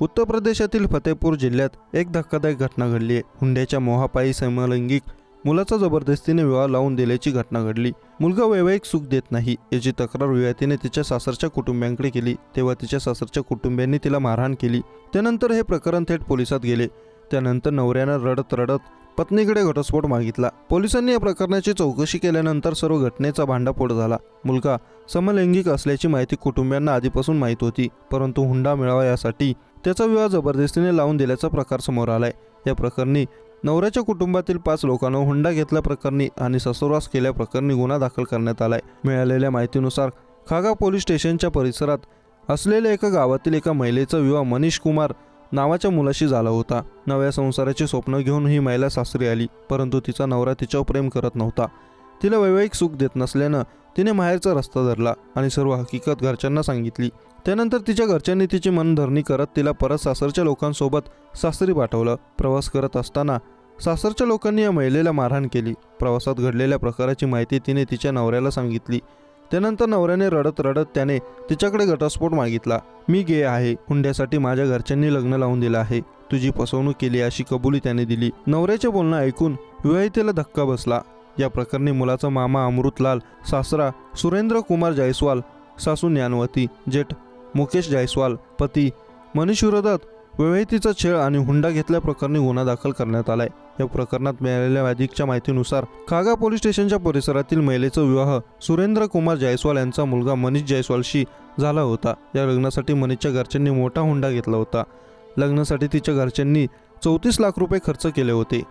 उत्तर प्रदेशातील फतेपूर जिल्ह्यात एक धक्कादायक घटना घडली. आहे हुंड्याच्या मोहापायी समलैंगिक मुलाचा जबरदस्तीने विवाह लावून दिल्याची घटना घडली. मुलगा वैवाहिक सुख देत नाही याची तक्रार विवाहितेने तिच्या सासरच्या कुटुंबियांकडे केली. तेव्हा तिच्या सासरच्या कुटुंबियांनी तिला मारहाण केली. त्यानंतर हे प्रकरण थेट पोलिसात गेले. त्यानंतर नवऱ्यानं रडत रडत पत्नीकडे घटस्फोट मागितला. पोलिसांनी या प्रकरणाची चौकशी केल्यानंतर सर्व घटनेचा भांडाफोड झाला. मुलगा समलैंगिक असल्याची माहिती कुटुंबियांना आधीपासून माहीत होती परंतु हुंडा मिळावा यासाठी त्याचा विवाह जबरदस्तीने लावून दिल्याचा प्रकार समोर आलाय. या प्रकरणी नवऱ्याच्या कुटुंबातील पाच लोकांना हुंडा घेतल्याप्रकरणी आणि ससुरवास केल्याप्रकरणी गुन्हा दाखल करण्यात आलाय. मिळालेल्या माहितीनुसार खागा पोलीस स्टेशनच्या परिसरात असलेल्या एका गावातील एका महिलेचा विवाह मनीष कुमार नावाच्या मुलाशी झाला होता. नव्या संसाराचे स्वप्न घेऊन ही महिला सासरी आली परंतु तिचा नवरा तिच्यावर प्रेम करत नव्हता. तिला वैवाहिक सुख देत नसल्यानं तिने माहेरचा रस्ता धरला आणि सर्व हकीकत घरच्यांना सांगितली. त्यानंतर तिच्या घरच्यांनी तिची मनधरणी करत तिला परत सासरच्या लोकांसोबत सासरी पाठवलं. प्रवास करत असताना सासरच्या लोकांनी या महिलेला मारहाण केली. प्रवासात घडलेल्या प्रकाराची माहिती तिने तिच्या नवऱ्याला सांगितली. त्यानंतर नवऱ्याने रडत रडत त्याने तिच्याकडे घटस्फोट मागितला. मी गे आहे. हुंड्यासाठी माझ्या घरच्यांनी लग्न लावून दिलं आहे. तुझी फसवणूक केली अशी कबुली त्याने दिली. नवऱ्याचे बोलणं ऐकून विवाहितेला धक्का बसला. या प्रकरणी मुलाचा मामा अमृतलाल सासरा सुरेंद्र कुमार जायस्वाल सासू ज्ञानवती जेठ मुकेश जायस्वाल पती मनीष विरोधात विवाहितीचा छेळ आणि हुंडा घेतल्याप्रकरणी गुन्हा दाखल करण्यात आलाय. या प्रकरणात मिळालेल्या अधिकच्या माहितीनुसार खागा पोलीस स्टेशनच्या परिसरातील महिलेचा विवाह सुरेंद्र कुमार जायस्वाल यांचा मुलगा मनीष जायस्वालशी झाला होता. या लग्नासाठी मनीषच्या घरच्यांनी मोठा हुंडा घेतला होता. लग्नासाठी तिच्या घरच्यांनी चौतीस लाख रुपये खर्च केले होते.